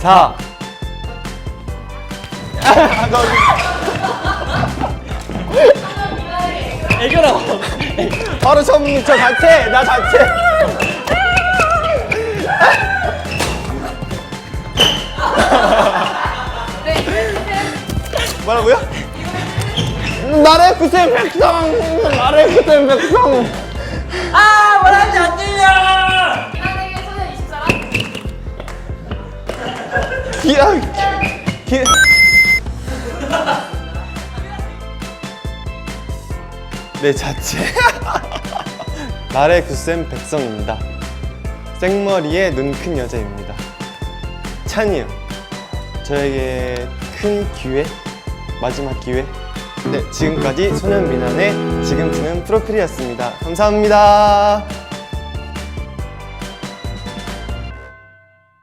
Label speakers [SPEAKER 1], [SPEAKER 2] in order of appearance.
[SPEAKER 1] 4
[SPEAKER 2] 애교라고.
[SPEAKER 1] 바로 처음 저 자체 나 자체 뭐라고요? 나의 구세 백성 나의 구세 백성 기야 기 내 자체. 나의 구쌤 백성입니다. 생머리에 눈 큰 여자입니다. 찬이요. 저에게 큰 기회 마지막 기회. 네 지금까지 소년 미난의 지금 트는 프로필이었습니다. 감사합니다